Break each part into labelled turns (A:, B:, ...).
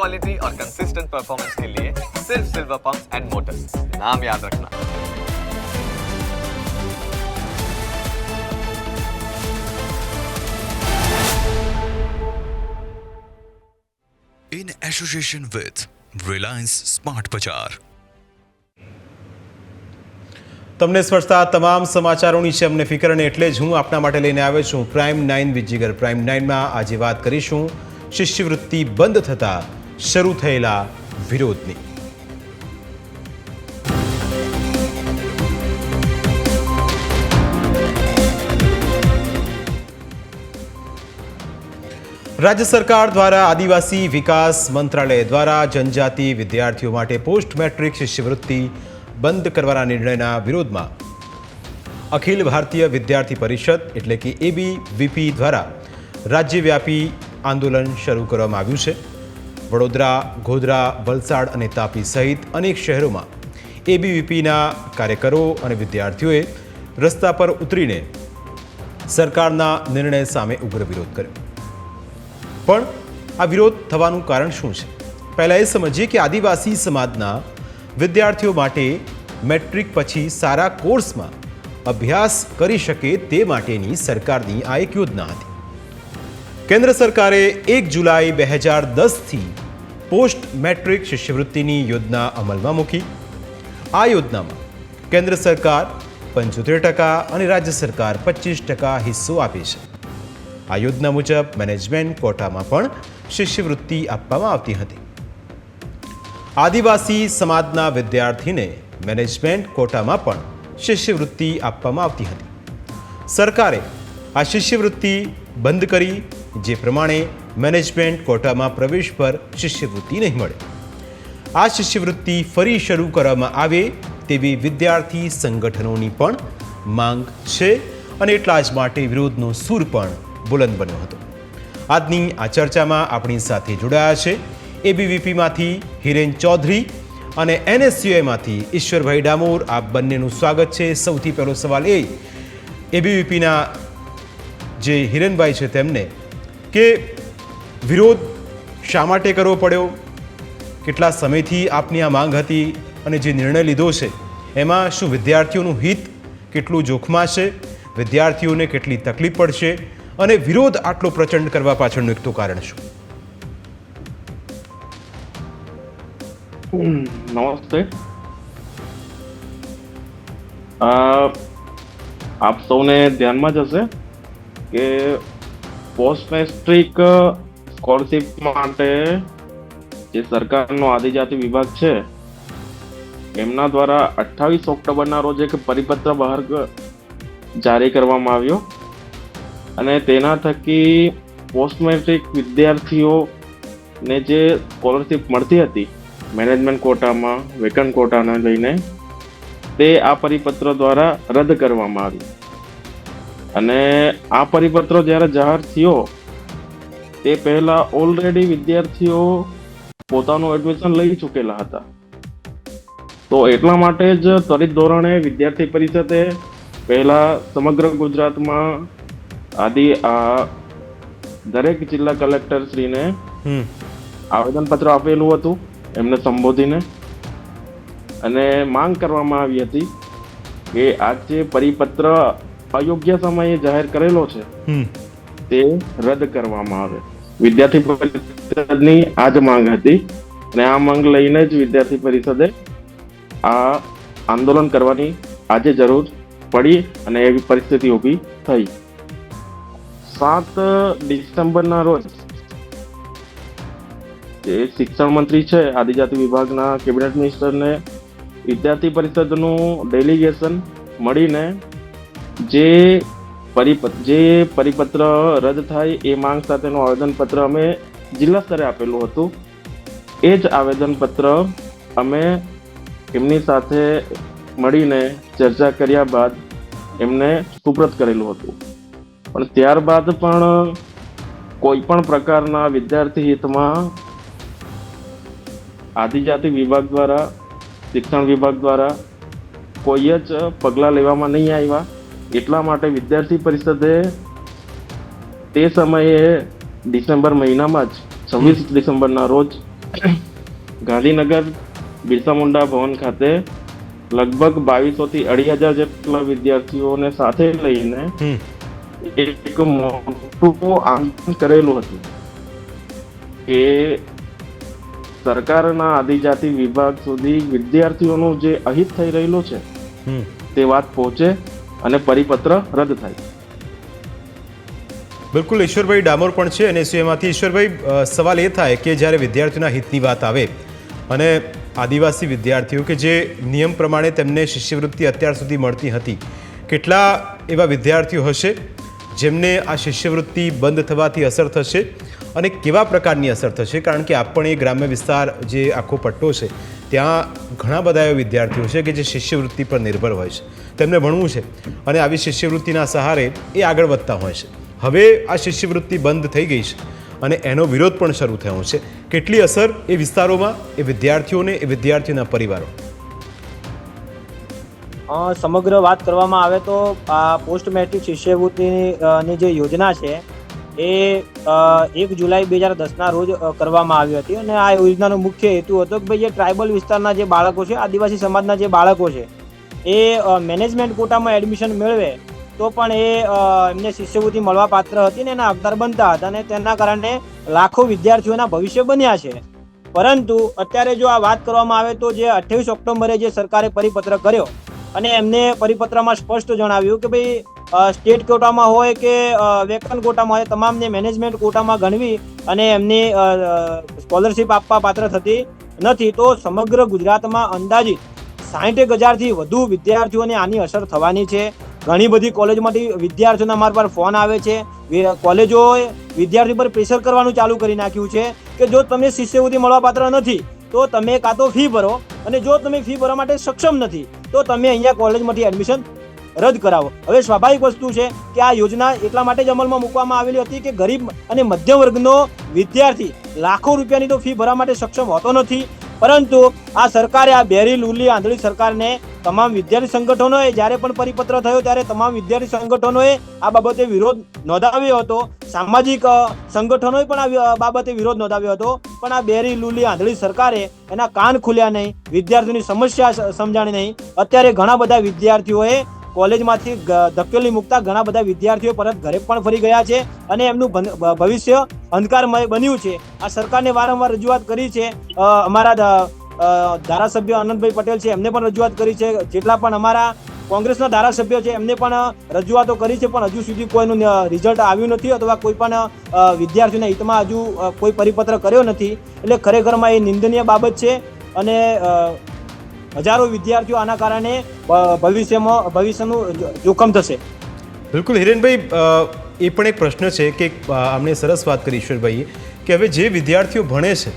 A: Quality और consistent performance के लिए सिर्फ सिल्वर पंप्स एंड मोटर्स नाम याद रखना
B: in association with Reliance Smart Bazaar.
C: તમને સ્પર્શતા તમામ સમાચારોની છે અમને ફિકર અને એટલે જ હું આપના માટે લઈને આવ્યો છું પ્રાઇમ નાઇન વિજીગર પ્રાઇમ નાઇનમાં આજે વાત કરીશું શિષ્યવૃત્તિ બંધ થતાં શરૂ થયેલા વિરોધની. રાજ્ય સરકાર દ્વારા આદિવાસી વિકાસ મંત્રાલય દ્વારા જનજાતિ વિદ્યાર્થીઓ માટે પોસ્ટ મેટ્રિક શિષ્યવૃત્તિ બંધ કરવાના નિર્ણયના વિરોધમાં અખિલ ભારતીય વિદ્યાર્થી પરિષદ એટલે કે એબીવીપી દ્વારા રાજ્યવ્યાપી આંદોલન શરૂ કરવામાં આવ્યું છે. વડોદરા, ગોધરા, વલસાડ અને તાપી સહિત અનેક શહેરોમાં એબીવીપીના કાર્યકરો અને વિદ્યાર્થીઓએ રસ્તા પર ઉતરીને સરકારના નિર્ણય સામે ઉગ્ર વિરોધ કર્યો. પણ આ વિરોધ થવાનું કારણ શું છે? પહેલાં એ સમજીએ કે આદિવાસી સમાજના વિદ્યાર્થીઓ માટે મેટ્રિક પછી સારા કોર્સમાં અભ્યાસ કરી શકે તે માટેની સરકારની આ એક યોજના હતી. કેન્દ્ર સરકારે એક જુલાઈ બે હજાર દસથી પોસ્ટ મેટ્રિક શિષ્યવૃત્તિની યોજના અમલમાં મૂકી. આ યોજનામાં કેન્દ્ર સરકાર પંચોતેર ટકા અને રાજ્ય સરકાર પચીસ ટકા હિસ્સો આપે છે. આ યોજના મુજબ મેનેજમેન્ટ કોટામાં પણ શિષ્યવૃત્તિ આપવામાં આવતી હતી. આદિવાસી સમાજના વિદ્યાર્થીને મેનેજમેન્ટ કોટામાં પણ શિષ્યવૃત્તિ આપવામાં આવતી હતી. સરકારે આ શિષ્યવૃત્તિ બંધ કરી જે પ્રમાણે મેનેજમેન્ટ કોટામાં પ્રવેશ પર શિષ્યવૃત્તિ નહીં મળે. આ શિષ્યવૃત્તિ ફરી શરૂ કરવામાં આવે તેવી વિદ્યાર્થી સંગઠનોની પણ માંગ છે અને એટલા જ માટે વિરોધનો સૂર પણ બુલંદ બન્યો હતો. આજની આ ચર્ચામાં આપણી સાથે જોડાયા છે એબીવીપીમાંથી હિરેન ચૌધરી અને એનએસયુએમાંથી ઈશ્વરભાઈ ડામોર. આ બંનેનું સ્વાગત છે. સૌથી પહેલો સવાલ એ, એબીવીપીના જે હિરેનભાઈ છે તેમને કે વિરોધ શા માટે કરવો પડ્યો? કેટલા સમયથી આપની આ માંગ હતી અને જે નિર્ણય લીધો છે, એમાં શું વિદ્યાર્થીઓનું હિત કેટલું જોખમાં છે, વિદ્યાર્થીઓને કેટલી તકલીફ પડશે અને વિરોધ આટલો પ્રચંડ કરવા પાછળનું એકતું કારણ શું?
D: નમસ્તે. આપ સૌને ધ્યાનમાં જ હશે કે પોસ્ટ મેટ્રિક સ્કોલરશિપ માટે જે સરકારનો આદિજાતિ વિભાગ છે, એમના દ્વારા અઠ્ઠાવીસ ઓક્ટોબરના રોજ એક પરિપત્ર બહાર જારી કરવામાં આવ્યો. અને તેના થકી પોસ્ટ મેટ્રિક વિદ્યાર્થીઓને જે સ્કોલરશિપ મળતી હતી, મેનેજમેન્ટ કોટામાં, વેકન્ટ કોટાને લઈને, તે આ પરિપત્ર દ્વારા રદ કરવામાં આવ્યું. અને આ પરિપત્ર જ્યારે જાહેર થયો તે પહેલા ઓલરેડી વિદ્યાર્થીઓ પોતાનું એડમિશન લઈ ચૂકેલા હતા. તો એટલા માટે જ ત્વરિત ધોરણે વિદ્યાર્થી પરિષદે પહેલા સમગ્ર ગુજરાતમાં આદિ આ દરેક જિલ્લા કલેક્ટર શ્રીને
C: આવેદન
D: આવેદનપત્ર આપેલું હતું એમને સંબોધીને. અને માંગ કરવામાં આવી હતી કે આ જે પરિપત્ર અયોગ્ય સમયે જાહેર કરેલો છે તે રદ કરવામાં આવે. વિદ્યાર્થી પરિષદની આ જ માંગ હતી અને આ માંગ લઈને જ વિદ્યાર્થી પરિષદે આ આંદોલન કરવાની આજે જરૂર પડી અને એવી પરિસ્થિતિ ઊભી થઈ. સાત ડિસેમ્બરના રોજ જે શિક્ષણ મંત્રી છે આદિજાતિ વિભાગના કેબિનેટ મિનિસ્ટરને વિદ્યાર્થી પરિષદનું ડેલિગેશન મળીને જે પરિપત્ર જે પરિપત્ર રદ થાય એ માંગ સાથેનું આવેદનપત્ર અમે જિલ્લા સ્તરે આપેલું હતું. એ જ આવેદનપત્ર અમે એમની સાથે મળીને ચર્ચા કર્યા બાદ એમને સુપ્રત કરેલું હતું. પણ ત્યારબાદ પણ કોઈ પણ પ્રકારના વિદ્યાર્થી હિતમાં આદિજાતિ વિભાગ દ્વારા, શિક્ષણ વિભાગ દ્વારા કોઈ જ પગલાં લેવામાં નહીં આવ્યા. એટલા માટે વિદ્યાર્થી પરિષદે તે સમયે ડિસેમ્બર મહિનામાં જ છવ્વીસ ડિસેમ્બરના રોજ ગાંધીનગર બિરસા મુંડા ભવન ખાતે લગભગ બાવીસો થી અઢી હજાર જેટલા વિદ્યાર્થીઓને સાથે લઈને એક મોટું આંદોલન કરેલું હતું કે સરકારના આદિજાતિ વિભાગ સુધી વિદ્યાર્થીઓનું જે અહિત થઈ રહેલું છે તે વાત પહોંચે. અને પરિપત્ર રદ થાય.
C: બિલકુલ, ઈશ્વરભાઈ ડામોર પણ છે અને એમાંથી ઈશ્વરભાઈ સવાલ એ થાય કે જ્યારે વિદ્યાર્થીઓના હિતની વાત આવે અને આદિવાસી વિદ્યાર્થીઓ કે જે નિયમ પ્રમાણે તેમને શિષ્યવૃત્તિ અત્યાર સુધી મળતી હતી, કેટલા એવા વિદ્યાર્થીઓ હશે જેમને આ શિષ્યવૃત્તિ બંધ થવાથી અસર થશે અને કેવા પ્રકારની અસર થશે? કારણ કે આપ પણ એ ગ્રામ્ય વિસ્તાર જે આખો પટ્ટો છે, ત્યાં ઘણા બધા એવા વિદ્યાર્થીઓ છે કે જે શિષ્યવૃત્તિ પર નિર્ભર હોય છે. તેમને ભણવું છે અને આવી શિષ્યવૃત્તિના સહારે એ આગળ વધતા હોય છે. હવે આ શિષ્યવૃત્તિ બંધ થઈ ગઈ છે અને એનો વિરોધ પણ શરૂ થયો છે. કેટલી અસર એ વિસ્તારોમાં, એ વિદ્યાર્થીઓને, એ વિદ્યાર્થીઓના પરિવારો?
E: સમગ્ર વાત કરવામાં આવે તો આ પોસ્ટ મેટ્રિક શિષ્યવૃત્તિની જે યોજના છે એ એક જુલાઈ બે હજાર દસના રોજ કરવામાં આવી હતી અને આ યોજનાનો મુખ્ય હેતુ હતો કે ભાઈ, જે ટ્રાઇબલ વિસ્તારના જે બાળકો છે, આદિવાસી સમાજના જે બાળકો છે એ મેનેજમેન્ટ કોટામાં એડમિશન મેળવે, તો પણ એ એમને શિષ્યવૃત્તિ મળવા પાત્ર હતી ને એના હકદાર બનતા હતા અને તેના કારણે લાખો વિદ્યાર્થીઓના ભવિષ્ય બન્યા છે. પરંતુ અત્યારે જો આ વાત કરવામાં આવે તો જે અઠ્યાવીસ ઓક્ટોબરે જે સરકારે પરિપત્ર કર્યો અને એમને પરિપત્રમાં સ્પષ્ટ જણાવ્યું કે ભાઈ સ્ટેટ કોટામાં હોય કે વેકન કોટામાં હોય, તમામને મેનેજમેન્ટ કોટામાં ગણવી અને એમની સ્કોલરશિપ આપવા પાત્ર થતી નથી, તો સમગ્ર ગુજરાતમાં અંદાજિત સાહીઠ હજારથી વધુ વિદ્યાર્થીઓને આની અસર થવાની છે. ઘણી બધી કોલેજમાંથી વિદ્યાર્થીઓના મારા પર ફોન આવે છે. કોલેજોએ વિદ્યાર્થી પર પ્રેશર કરવાનું ચાલુ કરી નાખ્યું છે કે જો તમને શિષ્યવૃત્તિ મળવાપાત્ર નથી, તો તમે કાં તો ફી ભરો અને જો તમે ફી ભરવા માટે સક્ષમ નથી, તો તમે અહીંયા કોલેજમાંથી એડમિશન રદ કરાવો. હવે સ્વાભાવિક વસ્તુ છે કે આ યોજના એટલા માટે જ અમલમાં મૂકવામાં આવેલી હતી કે ગરીબ અને મધ્યમ વર્ગનો વિદ્યાર્થી લાખો રૂપિયાની તો ફી ભરવા માટે સક્ષમ હોતો નથી. પરંતુ આ સરકારે આ બેરી, લુલી, આંધળી સરકારને તમામ વિદ્યાર્થી સંગઠનોએ જ્યારે પણ પરિપત્ર થયો ત્યારે તમામ વિદ્યાર્થી સંગઠનોએ આ બાબતે વિરોધ નોંધાવ્યો હતો. સામાજિક સંગઠનોએ પણ આ બાબતે વિરોધ નોંધાવ્યો હતો. પણ આ બેરી, લુલી, આંધળી સરકારે એના કાન ખુલ્યા નહીં. વિદ્યાર્થીઓની સમસ્યા સમજાણી નહીં. અત્યારે ઘણા બધા વિદ્યાર્થીઓએ કોલેજમાંથી ધકેલી મૂકતા ઘણા બધા વિદ્યાર્થીઓ પરત ઘરે પણ ફરી ગયા છે અને એમનું ભવિષ્ય અંધકારમય બન્યું છે. આ સરકારને વારંવાર રજૂઆત કરી છે. અમારા ધારાસભ્ય આનંદભાઈ પટેલ છે, એમને પણ રજૂઆત કરી છે. જેટલા પણ અમારા કોંગ્રેસના ધારાસભ્યો છે, એમને પણ રજૂઆતો કરી છે, પણ હજુ સુધી કોઈનું રિઝલ્ટ આવ્યું નથી અથવા કોઈ પણ વિદ્યાર્થીઓના હિતમાં હજુ કોઈ પરિપત્ર કર્યો નથી. એટલે ખરેખરમાં એ નિંદનીય બાબત છે અને હજારો વિદ્યાર્થીઓ આના કારણે ભવિષ્યમાં, ભવિષ્યનું જોખમ થશે.
C: બિલકુલ, હિરેનભાઈ એ પણ એક પ્રશ્ન છે કે આમણે સરસ વાત કરી ઈશ્વરભાઈએ કે હવે જે વિદ્યાર્થીઓ ભણે છે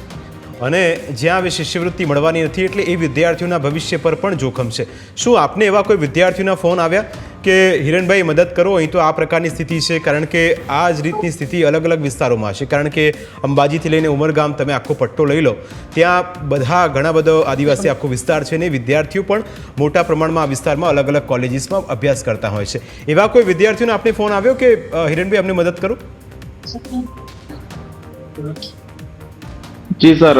C: અને જ્યાં હવે શિષ્યવૃત્તિ મળવાની નથી એટલે એ વિદ્યાર્થીઓના ભવિષ્ય પર પણ જોખમ છે. શું આપને એવા કોઈ વિદ્યાર્થીઓના ફોન આવ્યા? કે હિરણભાઈ, મદદ કરો. અહીં તો આ પ્રકારની સ્થિતિ છે, કારણ કે આ જ રીતની સ્થિતિ અલગ અલગ વિસ્તારોમાં છે. કારણ કે અંબાજીથી લઈને ઉમરગામ તમે આખો પટ્ટો લઈ લો, ત્યાં બધા ઘણા બધો આદિવાસી આખો વિસ્તાર છે ને વિદ્યાર્થીઓ પણ મોટા પ્રમાણમાં આ વિસ્તારમાં અલગ અલગ કોલેજીસમાં અભ્યાસ કરતા હોય છે. એવા કોઈ વિદ્યાર્થીઓને આપને ફોન આવ્યો કે હિરણભાઈ, અમને મદદ કરો?
D: જી, સર.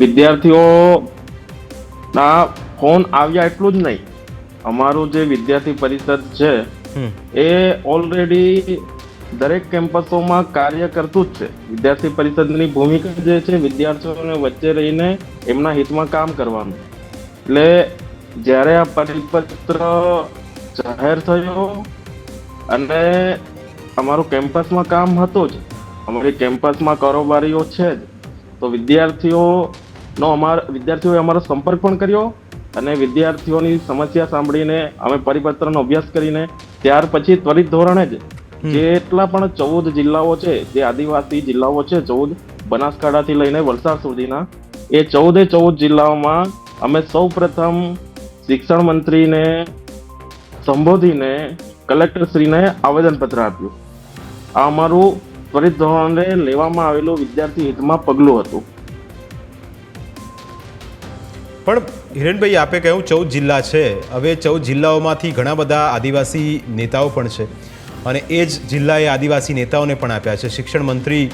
D: વિદ્યાર્થીઓ ના ફોન આવ્યા એટલું જ નહીં. અમારું જે વિદ્યાર્થી પરિષદ છે એ ઓલરેડી દરેક કેમ્પસોમાં કાર્ય કરતું જ છે. વિદ્યાર્થી પરિષદની ભૂમિકા જે છે વિદ્યાર્થીઓને વચ્ચે રહીને એમના હિતમાં કામ કરવાનું. એટલે જ્યારે આ પરિપત્ર જાહેર થયો અને અમારું કેમ્પસમાં કામ હતું જ અમારી કેમ્પસમાં કારોબારીઓ છે જ તો વિદ્યાર્થીઓનો અમારા વિદ્યાર્થીઓએ અમારો સંપર્ક પણ કર્યો અને વિદ્યાર્થીઓની સમસ્યા સાંભળીને અમે પરિપત્રનો અભ્યાસ કરીને ત્યાર પછી ત્વરિત ધોરણે જ જેટલા પણ ચૌદ જિલ્લાઓ છે જે આદિવાસી જિલ્લાઓ છે ચૌદ બનાસકાંઠાથી લઈને વલસાડ સુધીના એ ચૌદે ચૌદ જિલ્લાઓમાં અમે સૌ પ્રથમ શિક્ષણ મંત્રીને સંબોધીને કલેક્ટરશ્રીને આવેદનપત્ર આપ્યું. આ અમારું ત્વરિત ધોરણે લેવામાં આવેલું વિદ્યાર્થી હિતમાં પગલું હતું.
C: પણ હિરેનભાઈ આપે કહ્યું ચૌદ જિલ્લા છે. હવે ચૌદ જિલ્લાઓમાંથી ઘણા બધા આદિવાસી નેતાઓ પણ છે. અને એ જ જિલ્લાએ આદિવાસી નેતાઓને પણ આપ્યા છે. શિક્ષણ મંત્રી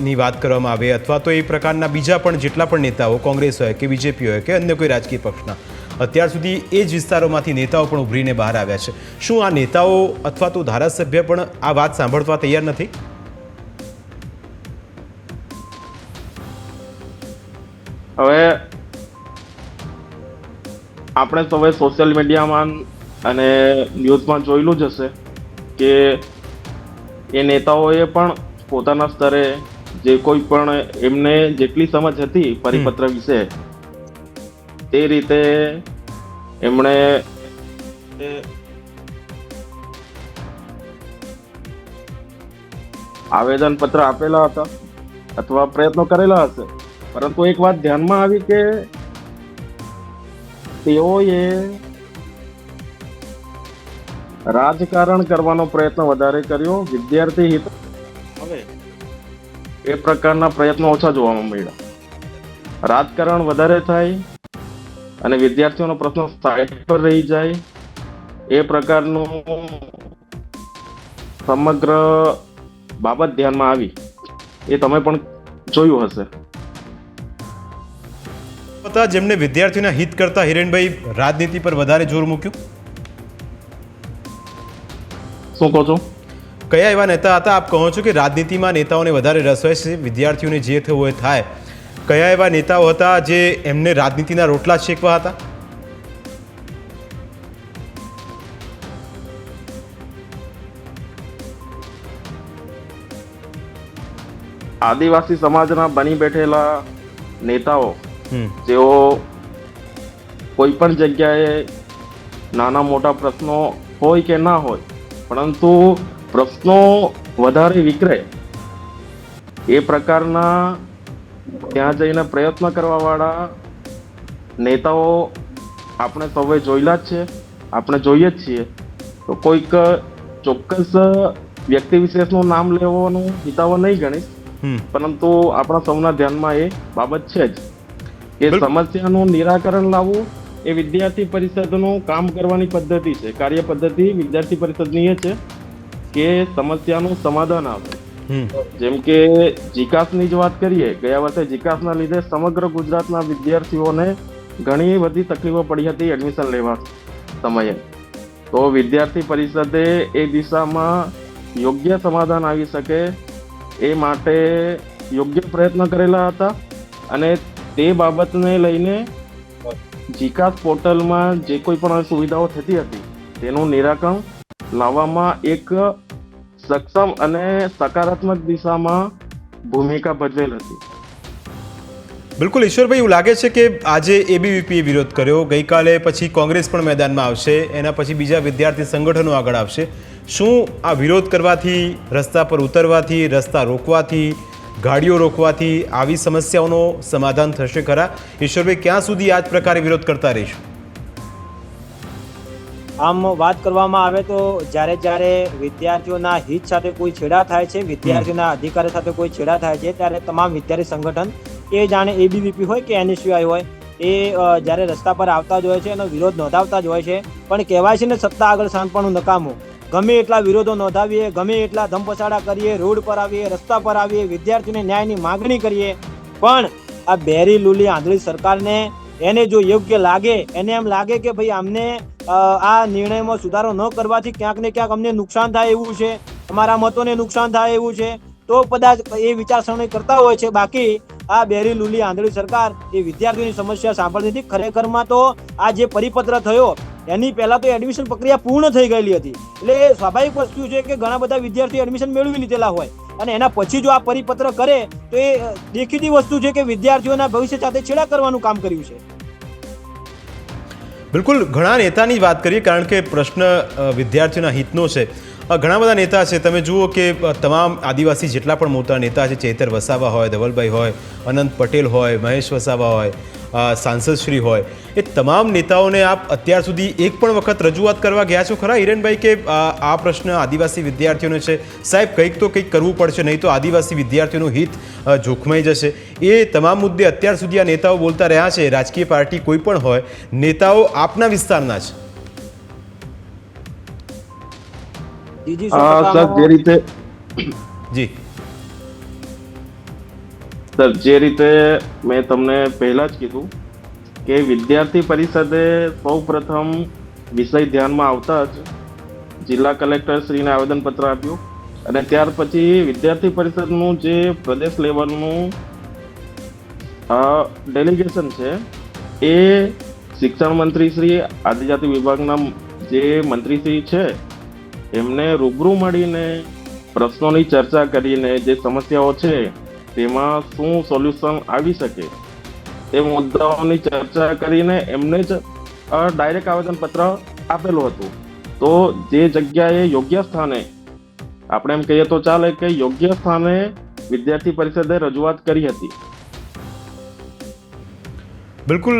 C: ની વાત કરવામાં આવે અથવા તો એ પ્રકારના બીજા પણ જેટલા પણ નેતાઓ, કોંગ્રેસ હોય કે બીજેપી હોય કે અન્ય કોઈ રાજકીય પક્ષના, અત્યાર સુધી એ જ વિસ્તારોમાંથી નેતાઓ પણ ઉભરીને બહાર આવ્યા છે. શું આ નેતાઓ અથવા તો ધારાસભ્ય પણ આ વાત સાંભળવા તૈયાર નથી?
D: હવે આપણે સૌએ સોશિયલ મીડિયામાં અને ન્યૂઝમાં જોયેલું જ હશે કે એ નેતાઓએ પણ પોતાના સ્તરે જે કોઈ પણ એમને જેટલી સમજ હતી પરિપત્ર વિશે તે રીતે એમણે આવેદન પત્ર આપેલા હતા અથવા પ્રયત્નો કરેલા હશે. પરંતુ એક વાત ધ્યાનમાં આવી કે તેઓએ રાજકારણ કરવાનો પ્રયત્ન વધારે કર્યો, વિદ્યાર્થી હિત એ પ્રકારના પ્રયત્નો ઓછા જોવામાં મળ્યા. રાજકારણ વધારે થાય અને વિદ્યાર્થીઓનો પ્રશ્ન સાઈડ પર રહી જાય, એ પ્રકારનું સમગ્ર બાબત ધ્યાનમાં આવી. એ તમે પણ જોયું હશે.
C: હતા જેમને વિદ્યાર્થીઓના હિત કરતા હિરેનભાઈ રાજનીતિ પર વધારે જોર મૂક્યું?
D: શું કહો છો?
C: કયા એવા નેતા હતા? આપ કહો છો કે રાજનીતિમાં નેતાઓને વધારે રસ હોય છે વિદ્યાર્થીઓને જે થવું હોય થાય. કયા એવા નેતાઓ હતા જે એમને રાજનીતિના રોટલા શેકવા હતા?
D: આદિવાસી સમાજના બની બેઠેલા નેતાઓ
C: હમ
D: જેઓ કોઈ પણ જગ્યાએ નાના મોટા પ્રશ્નો હોય કે ના હોય પરંતુ પ્રશ્નો વધારે વિકરે એ પ્રકારના ત્યાં જઈને પ્રયત્ન કરવાવાળા નેતાઓ આપણે સૌએ જોયેલા જ છે આપણે જોઈએ જ છીએ. તો કોઈક ચોક્કસ વ્યક્તિ વિશેષનું નામ લેવાનું હિતાવો નહીં ગણીશ પરંતુ આપણા સૌના ધ્યાનમાં એ બાબત છે જ. કે સમસ્યાનું નિરાકરણ લાવવું એ વિદ્યાર્થી પરિષદનું કામ કરવાની પદ્ધતિ છે કાર્ય પદ્ધતિ વિદ્યાર્થી પરિષદની એ છે કે સમસ્યાનું સમાધાન આવે જેમ કે જીકાસની જ વાત કરીએ ગયા વર્ષે જીકાસના લીધે સમગ્ર ગુજરાતના વિદ્યાર્થીઓને ઘણી બધી તકલીફો પડી હતી એડમિશન લેવા સમયે. તો વિદ્યાર્થી પરિષદે એ દિશામાં યોગ્ય સમાધાન આવી શકે એ માટે યોગ્ય પ્રયત્ન કરેલા હતા અને તે બાબતને લઈને જીકાસ પોર્ટલમાં જે કોઈ પણ સુવિધાઓ થતી હતી, તેનું નિરાકરણ લાવવામાં એક સક્ષમ અને સકારાત્મક દિશામાં ભૂમિકા ભજવેલ હતી.
C: બિલકુલ, ઈશ્વરભાઈ, એવું લાગે છે કે આજે એબીવીપીએ વિરોધ કર્યો. ગઈકાલે પછી કોંગ્રેસ પણ મેદાનમાં આવશે, એના પછી બીજા વિદ્યાર્થી સંગઠનો આગળ આવશે. શું આ વિરોધ કરવાથી, રસ્તા પર ઉતરવાથી, રસ્તા રોકવાથી ગાડીઓ રોકવાથી આવી સમસ્યાઓનો સમાધાન થશે ખરા? ઈશ્વરભાઈ ક્યાં સુધી આ જ પ્રકારે વિરોધ કરતા રહીશું?
E: આમ વાત કરવામાં આવે તો જ્યારે જ્યારે વિદ્યાર્થીઓના હિત સાથે કોઈ છેડા થાય છે વિદ્યાર્થીઓના અધિકાર સાથે કોઈ છેડા થાય છે ત્યારે તમામ વિદ્યાર્થી સંગઠન એ જાણે એબીવીપી હોય કે એનએસયુઆઈ હોય એ જ્યારે રસ્તા પર આવતા જ હોય છે એનો વિરોધ નોંધાવતા જ હોય છે પણ કહેવાય છે ને સત્તા આગળ શાંતપણું નકામું. ગમે એટલા વિરોધો નોંધાવીએ, ગમે એટલા ધમપછાડા કરીએ, રોડ પર આવીએ, રસ્તા પર આવીએ, વિદ્યાર્થીઓને ન્યાયની માગણી કરીએ, પણ આ બેરી લુલી આંધળી સરકારને એને જો યોગ્ય લાગે, એને એમ લાગે કે ભાઈ અમને આ નિર્ણયમાં સુધારો ન કરવાથી ક્યાંક ને ક્યાંક અમને નુકસાન થાય એવું છે, અમારા મતોને નુકસાન થાય એવું છે, તો કદાચ એ વિચારસરણી કરતા હોય છે. બાકી આ બેરી લુલી આંધળી સરકાર એ વિદ્યાર્થીઓની સમસ્યા સાંભળતી નથી. ખરેખરમાં તો આ જે પરિપત્ર થયો એની પહેલાં તો એડમિશન પ્રક્રિયા પૂર્ણ થઈ ગયેલી હતી. એટલે એ સ્વાભાવિક વસ્તુ છે કે ઘણા બધા વિદ્યાર્થીઓ એડમિશન મેળવી લીધેલા હોય. અને એના પછી જો આ પરિપત્ર કરે, તો એ દેખીતી વસ્તુ છે કે વિદ્યાર્થીઓના ભવિષ્ય સાથે છેડા કરવાનું કામ કર્યું છે.
C: બિલકુલ, ઘણા નેતાની વાત કરીએ, કારણ કે પ્રશ્ન વિદ્યાર્થીઓના હિતનો છે. ઘણા બધા નેતા છે. તમે જુઓ કે તમામ આદિવાસી જેટલા પણ મોટા નેતા છે, ચેતર વસાવા હોય, ધવલભાઈ હોય, અનંત પટેલ હોય, મહેશ વસાવા હોય સાંસદશ્રી હોય, એ તમામ નેતાઓને આપ અત્યાર સુધી એક પણ વખત રજૂઆત કરવા ગયા છો ખરા હિરેનભાઈ કે આ પ્રશ્ન આદિવાસી વિદ્યાર્થીઓનો છે? સાહેબ, કંઈક તો કંઈક કરવું પડશે, નહીં તો આદિવાસી વિદ્યાર્થીઓનું હિત જોખમાઈ જશે. એ તમામ મુદ્દે અત્યાર સુધી આ નેતાઓ બોલતા રહ્યા છે. રાજકીય પાર્ટી કોઈ પણ હોય, નેતાઓ આપના વિસ્તારના છે.
D: આ સર જે રીતે
C: જી.
D: સર જે રીતે મેં તમને પહેલા જ કીધું કે વિદ્યાર્થી પરિષદે સૌ પ્રથમ વિષય ધ્યાનમાં આવતા જ જિલ્લા કલેક્ટર શ્રીને આવેદનપત્ર આપ્યું અને ત્યાર પછી વિદ્યાર્થી પરિષદનું જે પ્રદેશ લેવલનું ડેલિગેશન છે એ શિક્ષણ મંત્રી શ્રી આદિજાતિ વિભાગના જે મંત્રીશ્રી છે એમને રૂબરૂ મળીને પ્રશ્નોની ચર્ચા કરીને જે સમસ્યાઓ છે, તેમાં શું સોલ્યુશન આવી શકે? તે મુદ્દાઓની ચર્ચા કરીને એમને જ ડાયરેક્ટ આવેદનપત્ર આપેલું હતું. તો જે જગ્યાએ યોગ્ય સ્થાને, આપણે એમ કહીએ તો ચાલે કે યોગ્ય સ્થાને વિદ્યાર્થી પરિષદે રજૂઆત કરી હતી.
C: બિલકુલ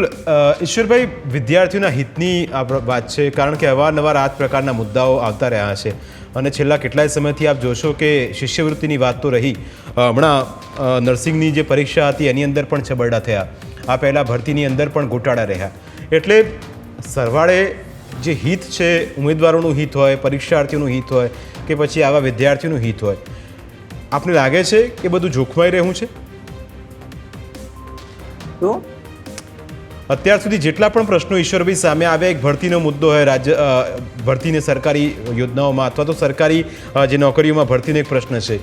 C: ઈશ્વરભાઈ, વિદ્યાર્થીઓના હિતની આ વાત છે, કારણ કે અવારનવાર આ પ્રકારના મુદ્દાઓ આવતા રહ્યા છે. અને છેલ્લા કેટલાય સમયથી આપ જોશો કે શિષ્યવૃત્તિની વાત તો રહી. હમણાં નર્સિંગની જે પરીક્ષા હતી એની અંદર પણ છબરડા થયા. આ પહેલાં ભરતીની અંદર પણ ગોટાળા રહ્યા. એટલે સરવાળે જે હિત છે, ઉમેદવારોનું હિત હોય, પરીક્ષાર્થીઓનું હિત હોય, કે પછી આવા વિદ્યાર્થીઓનું હિત હોય, આપને લાગે છે કે બધું જોખમાઈ રહ્યું છે?
E: તો?
C: અત્યાર સુધી જેટલા પણ પ્રશ્નો ઈશ્વરભાઈ સામે આવ્યા, એક ભરતીનો મુદ્દો હોય રાજ્ય ભરતીને સરકારી યોજનાઓમાં અથવા તો સરકારી જે નોકરીઓમાં ભરતીનો એક પ્રશ્ન છે.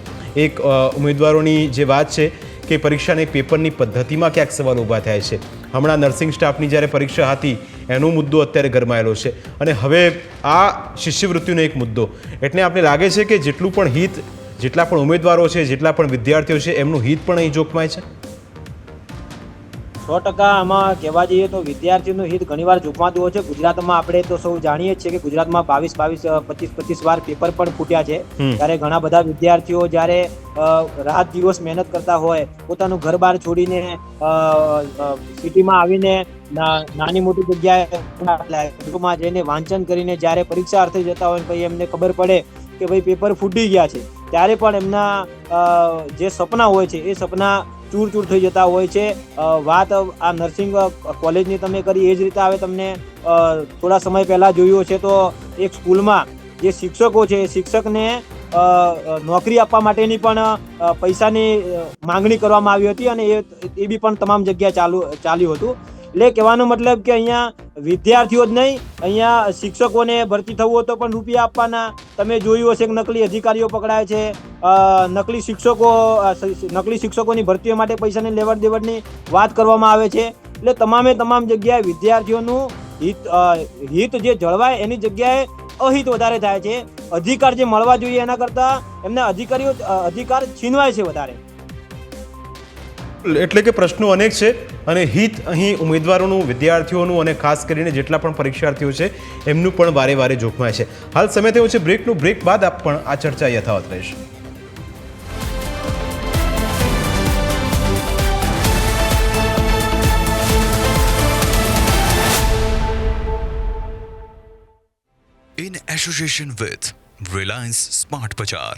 C: એક ઉમેદવારોની જે વાત છે કે પરીક્ષાને પેપરની પદ્ધતિમાં ક્યાંક સવાલ ઊભા થાય છે. હમણાં નર્સિંગ સ્ટાફની જ્યારે પરીક્ષા હતી, એનો મુદ્દો અત્યારે ગરમાયેલો છે. અને હવે આ શિષ્યવૃત્તિનો એક મુદ્દો. એટલે આપણે લાગે છે કે જેટલું પણ હિત, જેટલા પણ ઉમેદવારો છે, જેટલા પણ વિદ્યાર્થીઓ છે, એમનું હિત પણ અહીં જોખમાય છે?
E: સો ટકા આમાં કહેવા જઈએ તો વિદ્યાર્થીઓનું હિત ઘણીવાર જોખમાતું હોય છે. ગુજરાતમાં આપણે તો સૌ જાણીએ છીએ કે ગુજરાતમાં બાવીસ બાવીસ પચીસ પચીસ વાર પેપર પણ ફૂટ્યા છે. ત્યારે ઘણા બધા વિદ્યાર્થીઓ જ્યારે રાત દિવસ મહેનત કરતા હોય પોતાનું ઘર બહાર છોડીને સિટીમાં આવીને નાની મોટી જગ્યાએ જઈને વાંચન કરીને જ્યારે પરીક્ષા અર્થે જતા હોય પછી એમને ખબર પડે કે ભાઈ પેપર ફૂટી ગયા છે. ત્યારે પણ એમના જે સપના હોય છે એ સપના ચૂર ચૂર થઈ જતા હોય છે. વાત આ નર્સિંગ કોલેજની તમે કરી, એ જ રીતે આવે તમને થોડા સમય પહેલાં જોયું છે તો એક સ્કૂલમાં જે શિક્ષકો છે, એ શિક્ષકને નોકરી આપવા માટેની પણ પૈસાની માંગણી કરવામાં આવી હતી અને એ એ બી પણ તમામ જગ્યાએ ચાલુ, ચાલ્યું હતું. એટલે કહેવાનો મતલબ કે અહીંયા વિદ્યાર્થીઓ જ નહીં, અહીંયા શિક્ષકોને ભરતી થવું હોય તો પણ રૂપિયા આપવાના. તમે જોયું હશે કે નકલી અધિકારીઓ પકડાય છે. નકલી શિક્ષકો નકલી શિક્ષકોની ભરતીઓ માટે પૈસાની લેવડ દેવડની વાત કરવામાં આવે છે. એટલે તમામે તમામ જગ્યાએ વિદ્યાર્થીઓનું હિત હિત જે જળવાય એની જગ્યાએ અહિત વધારે થાય છે. અધિકાર જે મળવા જોઈએ એના કરતાં એમને અધિકારીઓ, અધિકાર છીનવાય છે વધારે.
C: એટલે કે પ્રશ્નો અનેક છે અને હિત અહીં ઉમેદવારોનું, વિદ્યાર્થીઓનું અને ખાસ કરીને જેટલા પણ પરીક્ષાર્થીઓ છે, એમનું પણ વારે વારે જોખમાય છે. હાલ સમય થયો છે બ્રેકનું. બ્રેક બાદ આપ પણ આ ચર્ચા યથાવત રહેશે.
B: In association with Reliance Smart Bachar.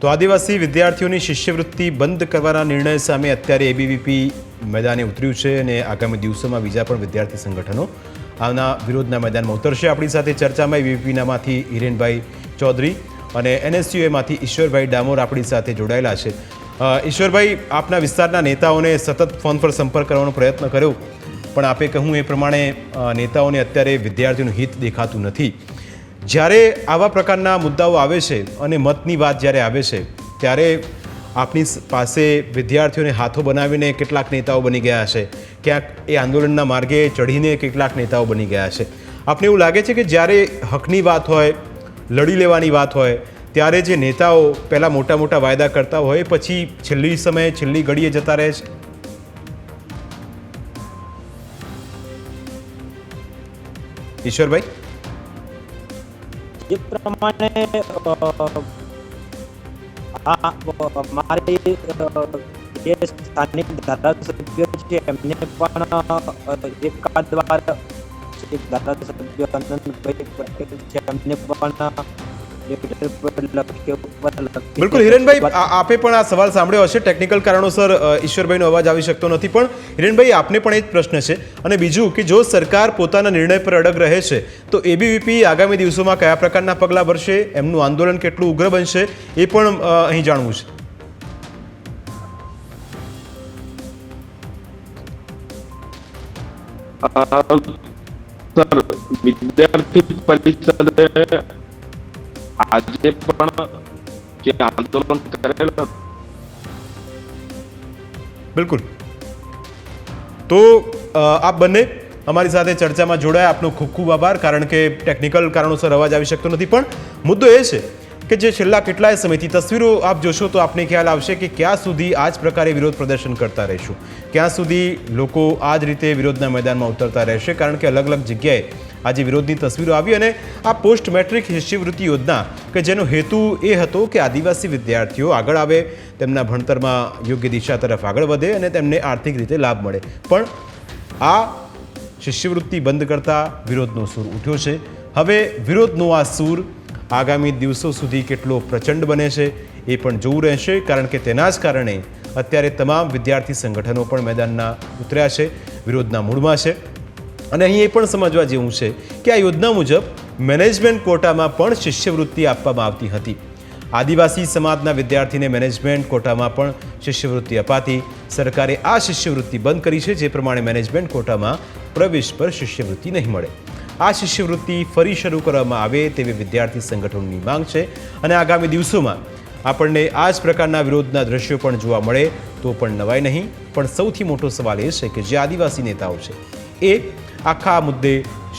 C: તો આદિવાસી વિદ્યાર્થીઓની શિષ્યવૃત્તિ બંધ કરવાના નિર્ણય સામે અત્યારે એબીવીપી મેદાને ઉતર્યું છે અને આગામી દિવસોમાં બીજા પણ વિદ્યાર્થી સંગઠનો આના વિરોધના મેદાનમાં ઉતરશે. આપણી સાથે ચર્ચામાં એબીવીપીનામાંથી હિરેનભાઈ ચૌધરી અને એનએસયુએમાંથી ઈશ્વરભાઈ ડામોર આપણી સાથે જોડાયેલા છે. ઈશ્વરભાઈ, આપના વિસ્તારના નેતાઓને સતત ફોન પર સંપર્ક કરવાનો પ્રયત્ન કર્યો, પણ આપે કહ્યું એ પ્રમાણે નેતાઓને અત્યારે વિદ્યાર્થીઓનું હિત દેખાતું નથી. જ્યારે આવા પ્રકારના મુદ્દાઓ આવે છે અને મતની વાત જ્યારે આવે છે, ત્યારે આપણી પાસે વિદ્યાર્થીઓને હાથો બનાવીને કેટલાક નેતાઓ બની ગયા છે. ક્યાંક એ આંદોલનના માર્ગે ચઢીને કેટલાક નેતાઓ બની ગયા છે. આપણે એવું લાગે છે કે જ્યારે હકની વાત હોય, લડી લેવાની વાત હોય, ત્યારે જે નેતાઓ પહેલાં મોટા મોટા વાયદા કરતા હોય, પછી છેલ્લી સમયે છેલ્લી ઘડીએ જતા રહે છે? ઈશ્વરભાઈ?
E: જે પ્રમાણે આ મારી જે સ્થાનિક ધારાસભ્ય છે, એમને પણ એકાદ વાર ધારાસભ્ય આનંદભાઈ પટેલ છે, એમને પણ
C: બિલકુલ હિરેનભાઈ આપે પણ આ સવાલ સાંભળ્યો હશે. ટેકનિકલ કારણોસર ઈશ્વરભાઈનો અવાજ આવી શકતો નથી પણ હિરેનભાઈ આપને પણ એ જ પ્રશ્ન છે. અને બીજું કે જો સરકાર પોતાના નિર્ણય પર અડગ રહે છે તો એબીવીપી આગામી દિવસોમાં કયા પ્રકારના પગલાં ભરશે એમનું આંદોલન કેટલું ઉગ્ર બનશે એ પણ અહીં જાણવું છે.
D: સર વિદ્યાર્થી પરિષદે આજે પણ જે આંદોલન કરેલ
C: બિલકુલ. તો આ બંને અમારી સાથે ચર્ચામાં જોડાયા. આપનો ખૂબ ખૂબ આભાર, કારણ કે ટેકનિકલ કારણોસર અવાજ આવી શકતો નથી. પણ મુદ્દો એ છે કે જે છેલ્લા કેટલાય સમયથી તસવીરો આપ જોશો તો આપને ખ્યાલ આવશે કે ક્યાં સુધી આ જ પ્રકારે વિરોધ પ્રદર્શન કરતા રહીશું. ક્યાં સુધી લોકો આ જ રીતે વિરોધના મેદાનમાં ઉતરતા રહેશે, કારણ કે અલગ અલગ જગ્યાએ આજે વિરોધની તસવીરો આવી અને આ પોસ્ટ મેટ્રિક શિષ્યવૃત્તિ યોજના કે જેનો હેતુ એ હતો કે આદિવાસી વિદ્યાર્થીઓ આગળ આવે, તેમના ભણતરમાં યોગ્ય દિશા તરફ આગળ વધે અને તેમને આર્થિક રીતે લાભ મળે. પણ આ શિષ્યવૃત્તિ બંધ કરતા વિરોધનો સૂર ઉઠ્યો છે. હવે વિરોધનો આ સૂર આગામી દિવસો સુધી કેટલો પ્રચંડ બને છે એ પણ જોવું રહેશે, કારણ કે તેના જ કારણે અત્યારે તમામ વિદ્યાર્થી સંગઠનો પણ મેદાનના ઉતર્યા છે, વિરોધના મૂળમાં છે. અને અહીં એ પણ સમજવા જેવું છે કે આ યોજના મુજબ મેનેજમેન્ટ કોટામાં પણ શિષ્યવૃત્તિ આપવામાં આવતી હતી. આદિવાસી સમાજના વિદ્યાર્થીને મેનેજમેન્ટ કોટામાં પણ શિષ્યવૃત્તિ અપાતી. સરકારે આ શિષ્યવૃત્તિ બંધ કરી છે, જે પ્રમાણે મેનેજમેન્ટ કોટામાં પ્રવેશ પર શિષ્યવૃત્તિ નહીં મળે. આ શિષ્યવૃત્તિ ફરી શરૂ કરવામાં આવે તેવી વિદ્યાર્થી સંગઠનોની માંગ છે અને આગામી દિવસોમાં આપણને આ જ પ્રકારના વિરોધના દ્રશ્યો પણ જોવા મળે તો પણ નવાય નહીં. પણ સૌથી મોટો સવાલ એ છે કે જે આદિવાસી નેતાઓ છે, એ આખા મુદ્દે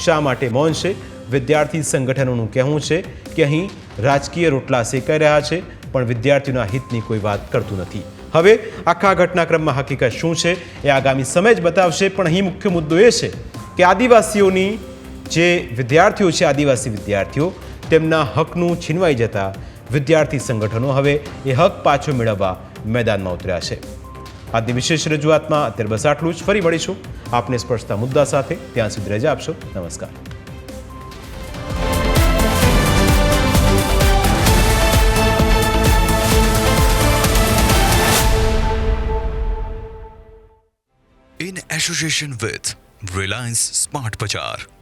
C: શા માટે મૌન છે? વિદ્યાર્થી સંગઠનોનું કહેવું છે કે અહીં રાજકીય રોટલા શેકાઈ રહ્યા છે, પણ વિદ્યાર્થીઓના હિતની કોઈ વાત કરતું નથી. હવે આખા ઘટનાક્રમમાં હકીકત શું છે એ આગામી સમય જ બતાવશે, પણ અહીં મુખ્ય મુદ્દો એ છે કે આદિવાસીઓની જે વિદ્યાર્થીઓ છે, આદિવાસી વિદ્યાર્થીઓ, તેમના હકનું છીનવાઈ જતા વિદ્યાર્થી સંગઠનો હવે એ હક પાછો મેળવવા મેદાનમાં ઉતર્યા છે. આજની વિશેષ રજૂઆતમાં અત્યારે બસ આટલું જ. ફરી મળીશું આપને સ્પર્શતા મુદ્દા સાથે. ત્યાં સુધી રજા આપશો. નમસ્કાર.
B: In association with Reliance Smart Bazaar.